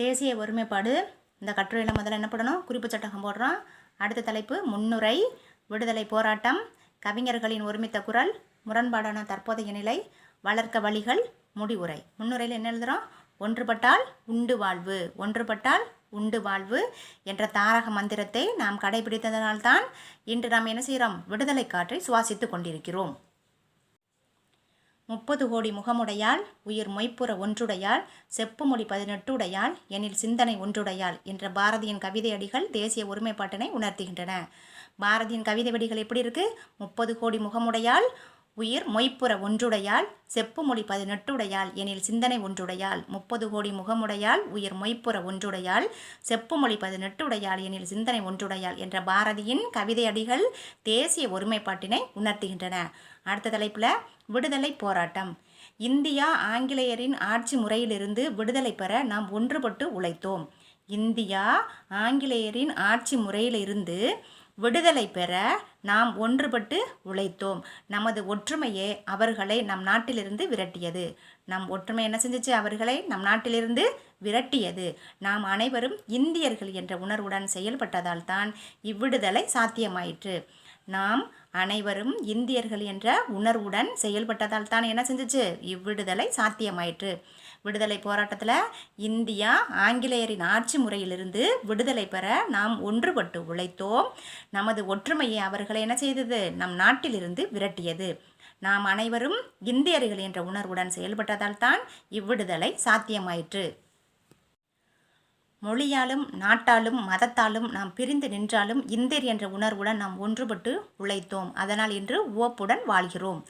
தேசிய ஒருமைப்பாடு. இந்த கட்டுரையில் முதல்ல என்ன பண்ணணும் குறிப்பு சட்டகம் போடுறோம். அடுத்த தலைப்பு முன்னுரை விடுதலை போராட்டம் கவிஞர்களின் ஒருமித்த குரல் முரண்பாடான தற்போதைய நிலை வளர்க்க வழிகள் முடிவுரை. முன்னுரையில் என்ன எழுதுகிறோம் ஒன்றுபட்டால் உண்டு வாழ்வு. ஒன்றுபட்டால் உண்டு வாழ்வு என்ற தாரக மந்திரத்தை நாம் கடைபிடித்ததனால்தான் இன்று நாம் என்ன செய்கிறோம் விடுதலை காற்றை சுவாசித்து கொண்டிருக்கிறோம். முப்பது கோடி முகமுடையாள் உயிர் மொய்ப்புற ஒன்றுடையாள் செப்புமொழி பதினெட்டுடையாள் எனில் சிந்தனை ஒன்றுடையாள் என்ற பாரதியின் கவிதை அடிகள் தேசிய ஒருமைப்பாட்டினை உணர்த்துகின்றன. பாரதியின் கவிதை வடிகள் எப்படி இருக்கு? முப்பது கோடி முகமுடையாள் உயிர் மொய்ப்புற ஒன்றுடையாள் செப்புமொழி பதினெட்டுடையாள் எனில் சிந்தனை ஒன்றுடையாள் முப்பது கோடி முகமுடையாள் உயிர் மொய்ப்புற ஒன்றுடையாள் செப்புமொழி பதினெட்டுடையாள் எனில் சிந்தனை ஒன்றுடையாள் என்ற பாரதியின் கவிதை அடிகள் தேசிய ஒருமைப்பாட்டினை உணர்த்துகின்றன. அடுத்த தலைப்பில் விடுதலை போராட்டம். இந்தியா ஆங்கிலேயரின் ஆட்சி முறையிலிருந்து விடுதலை பெற நாம் ஒன்றுபட்டு உழைத்தோம். இந்தியா ஆங்கிலேயரின் ஆட்சி முறையிலிருந்து விடுதலை பெற நாம் ஒன்றுபட்டு உழைத்தோம். நமது ஒற்றுமையே அவர்களை நம் நாட்டிலிருந்து விரட்டியது. நம் ஒற்றுமை என்ன செஞ்சிச்சு? அவர்களை நம் நாட்டிலிருந்து விரட்டியது. நாம் அனைவரும் இந்தியர்கள் என்ற உணர்வுடன் செயல்பட்டதால் தான் இவ்விடுதலை சாத்தியமாயிற்று. நாம் அனைவரும் இந்தியர்கள் என்ற உணர்வுடன் செயல்பட்டதால் தான் என்ன செஞ்சுச்சு? இவ்விடுதலை சாத்தியமாயிற்று. விடுதலை போராட்டத்தில் இந்தியா ஆங்கிலேயரின் ஆட்சி முறையிலிருந்து விடுதலை பெற நாம் ஒன்றுபட்டு உழைத்தோம். நமது ஒற்றுமையை அவர்களை என்ன செய்தது? நம் நாட்டிலிருந்து விரட்டியது. நாம் அனைவரும் இந்தியர்கள் என்ற உணர்வுடன் செயல்பட்டதால் தான் இவ்விடுதலை சாத்தியமாயிற்று. மொழியாலும் நாட்டாலும் மதத்தாலும் நாம் பிரிந்து நின்றாலும் இந்தியர் என்ற உணர்வுடன் நாம் ஒன்றுபட்டு உழைத்தோம். அதனால் இன்று உவப்புடன் வாழ்கிறோம்.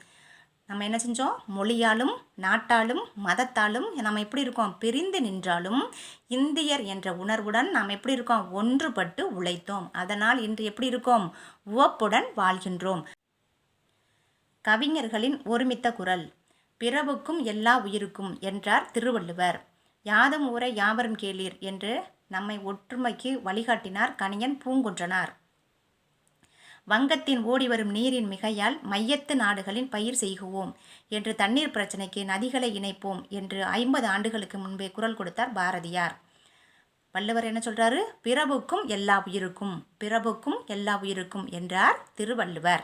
நம்ம என்ன செஞ்சோம்? மொழியாலும் நாட்டாலும் மதத்தாலும் நம்ம எப்படி இருக்கோம்? பிரிந்து நின்றாலும் இந்தியர் என்ற உணர்வுடன் நாம் எப்படி இருக்கோம்? ஒன்றுபட்டு உழைத்தோம். அதனால் இன்று எப்படி இருக்கோம்? உவப்புடன் வாழ்கின்றோம். கவிஞர்களின் ஒருமித்த குரல் பிறவுக்கும் எல்லா உயிருக்கும் என்றார் திருவள்ளுவர். யாதும் ஊரை யாவரும் கேளீர் என்று நம்மை ஒற்றுமைக்கு வழிகாட்டினார் கணியன் பூங்குன்றனார். வங்கத்தின் ஓடி வரும் நீரின் மிகையால் மையத்து நாடுகளின் பயிர் செய்குவோம் என்று தண்ணீர் பிரச்சனைக்கு நதிகளை இணைப்போம் என்று ஐம்பது ஆண்டுகளுக்கு முன்பே குரல் கொடுத்தார் பாரதியார். வள்ளுவர் என்ன சொல்றாரு? பிறவுக்கும் எல்லா உயிருக்கும் பிறவுக்கும் எல்லா உயிருக்கும் என்றார் திருவள்ளுவர்.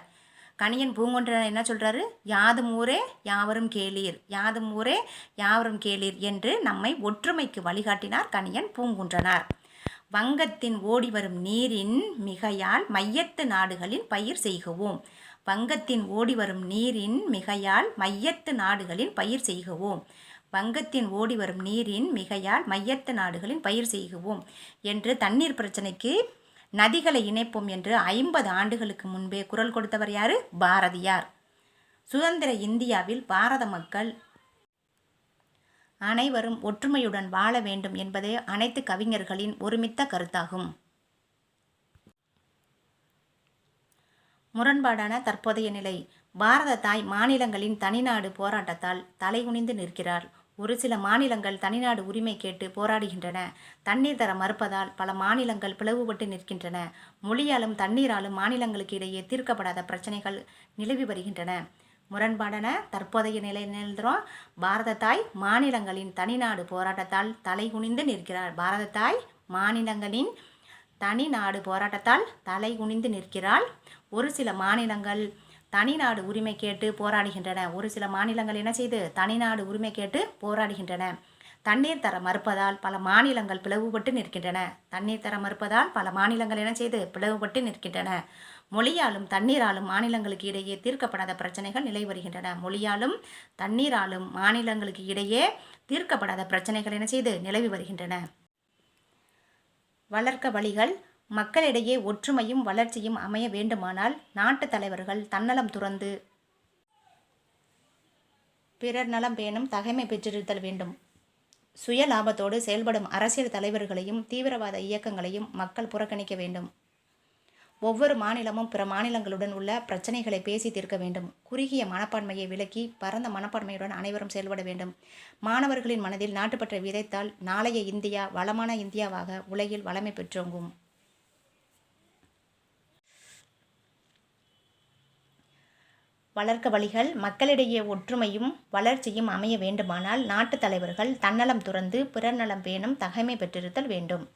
கணியன் பூங்கொன்றன் என்ன சொல்றாரு? யாதும் ஊரே யாவரும் கேளீர் யாதும் ஊரே யாவரும் கேளீர் என்று நம்மை ஒற்றுமைக்கு வழிகாட்டினார் கணியன் பூங்குன்றனார். வங்கத்தின் ஓடி வரும் நீரின் மிகையால் மையத்து நாடுகளின் பயிர் செய்குவோம். வங்கத்தின் ஓடி வரும் நீரின் மிகையால் மையத்து நாடுகளின் பயிர் செய்குவோம். வங்கத்தின் ஓடி வரும் நீரின் மிகையால் மையத்து நாடுகளின் பயிர் செய்குவோம் என்று தண்ணீர் பிரச்சனைக்கு நதிகளை இணைப்போம் என்று ஐம்பது ஆண்டுகளுக்கு முன்பே குரல் கொடுத்தவர் யார்? பாரதியார். சுதந்திர இந்தியாவில் பாரத மக்கள் அனைவரும் ஒற்றுமையுடன் வாழ வேண்டும் என்பதே அனைத்து கவிஞர்களின் ஒருமித்த கருத்தாகும். முரண்பாடான தற்போதைய நிலை. பாரத தாய் மாநிலங்களின் தனிநாடு போராட்டத்தால் தலைகுனிந்து நிற்கிறார். ஒரு சில மாநிலங்கள் தனிநாடு உரிமை கேட்டு போராடுகின்றன. தண்ணீர் தர மறுப்பதால் பல மாநிலங்கள் பிளவுபட்டு நிற்கின்றன. மொழியாலும் தண்ணீராலும் மாநிலங்களுக்கு இடையே தீர்க்கப்படாத பிரச்சனைகள் நிலவி வருகின்றன. முரண்பாடன தற்போதைய நிலை நிலந்துறோம் பாரத தாய் மாநிலங்களின் தனிநாடு போராட்டத்தால் தலை குனிந்து நிற்கிறார். பாரத தாய் மாநிலங்களின் தனிநாடு போராட்டத்தால் தலைகுனிந்து நிற்கிறாள். ஒரு சில மாநிலங்கள் தனிநாடு உரிமை கேட்டு போராடுகின்றன. ஒரு சில மாநிலங்கள் என்ன செய்து தனிநாடு உரிமை கேட்டு போராடுகின்றன. தண்ணீர் தர மறுப்பதால் பல மாநிலங்கள் பிளவுபட்டு நிற்கின்றன. தண்ணீர் தர மறுப்பதால் பல மாநிலங்கள் என்ன செய்து பிளவுபட்டு நிற்கின்றன. மொழியாலும் தண்ணீராலும் மாநிலங்களுக்கு இடையே தீர்க்கப்படாத பிரச்சனைகள் நிலை வருகின்றன. மொழியாலும் தண்ணீராலும் மாநிலங்களுக்கு இடையே தீர்க்கப்படாத பிரச்சனைகள் என்ன செய்து நிலவி வருகின்றன. வளர்க்க வழிகள் மக்களிடையே ஒற்றுமையும் வளர்ச்சியும் அமைய வேண்டுமானால் நாட்டு தலைவர்கள் தன்னலம் துறந்து பிறர் நலம் பேணும் தகைமை பெற்றிருத்தல் வேண்டும். சுய லாபத்தோடு செயல்படும் அரசியல் தலைவர்களையும் தீவிரவாத இயக்கங்களையும் மக்கள் புறக்கணிக்க வேண்டும். ஒவ்வொரு மாநிலமும் பிற மாநிலங்களுடன் உள்ள பிரச்சனைகளை பேசி தீர்க்க வேண்டும். குறுகிய மனப்பான்மையை விலக்கி பரந்த மனப்பான்மையுடன் அனைவரும் செயல்பட வேண்டும். மாணவர்களின் மனதில் நாட்டுப்பற்றை விதைத்தால் நாளைய இந்தியா வளமான இந்தியாவாக உலகில் வளமை பெற்றோங்கும். வளர்க்க வழிகள் மக்களிடையே ஒற்றுமையும் வளர்ச்சியும் அமைய வேண்டுமானால் நாட்டுத் தலைவர்கள் தன்னலம் துறந்து பிறர் நலம் பேணும் தகைமை பெற்றிருத்தல் வேண்டும்.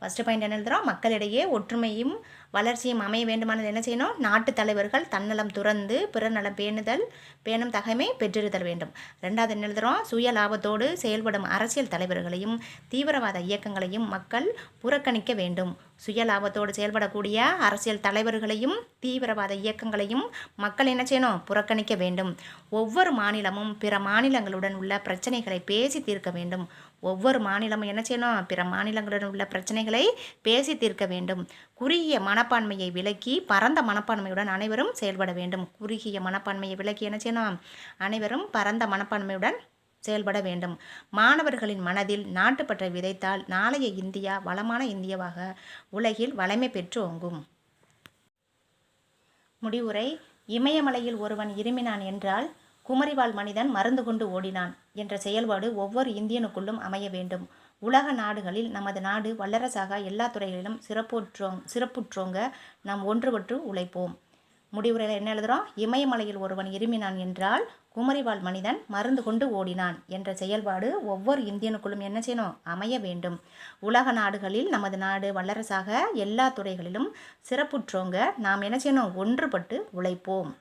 ஃபஸ்ட்டு பாயிண்ட் என்ன எழுதுகிறோம் மக்களிடையே ஒற்றுமையும் வளர்ச்சியும் அமைய வேண்டுமானது என்ன செய்யணும்? நாட்டுத் தலைவர்கள் தன்னலம் துறந்து பிறர் நலம் பேணுதல் பேணும் தகைமை பெற்றிருத்தல் வேண்டும். ரெண்டாவது என்ன எழுதுகிறோம் சுய லாபத்தோடு செயல்படும் அரசியல் தலைவர்களையும் தீவிரவாத இயக்கங்களையும் மக்கள் புறக்கணிக்க வேண்டும். சுய லாபத்தோடு செயல்படக்கூடிய அரசியல் தலைவர்களையும் தீவிரவாத இயக்கங்களையும் மக்கள் என்ன செய்யணும்? புறக்கணிக்க வேண்டும். ஒவ்வொரு மாநிலமும் பிற மாநிலங்களுடன் உள்ள பிரச்சனைகளை பேசி தீர்க்க வேண்டும். ஒவ்வொரு மாநிலமும் என்ன செய்யணும்? பிற மாநிலங்களுடன் உள்ள பிரச்சனைகளை பேசி தீர்க்க வேண்டும். குறுகிய மனப்பான்மையை விலக்கி பரந்த மனப்பான்மையுடன் அனைவரும் செயல்பட வேண்டும். குறுகிய மனப்பான்மையை விலக்கி என்ன செய்யணும்? அனைவரும் பரந்த மனப்பான்மையுடன் செயல்பட வேண்டும். மாணவர்களின் மனதில் நாட்டுப்பற்றை விதைத்தால் நாளைய இந்தியா வளமான இந்தியாவாக உலகில் வளமை பெற்று ஓங்கும். முடிவுரை இமயமலையில் ஒருவன் இருமினான் என்றால் குமரிவாழ் மனிதன் மருந்து கொண்டு ஓடினான் என்ற செயல்பாடு ஒவ்வொரு இந்தியனுக்குள்ளும் அமைய வேண்டும். உலக நாடுகளில் நமது நாடு வல்லரசாக எல்லா துறைகளிலும் சிறப்புற்றோங் சிறப்புற்றோங்க நாம் ஒன்றுபட்டு உழைப்போம். முடிவுரையில் என்ன எழுதுகிறோம் இமயமலையில் ஒருவன் இருமினான் என்றால் குமரிவாழ் மனிதன் மருந்து கொண்டு ஓடினான் என்ற செயல்பாடு ஒவ்வொரு இந்தியனுக்குள்ளும் என்ன செய்யணும்? அமைய வேண்டும். உலக நாடுகளில் நமது நாடு வல்லரசாக எல்லா துறைகளிலும் சிறப்புற்றோங்க. நாம் என்ன செய்யணும்? ஒன்றுபட்டு உழைப்போம்.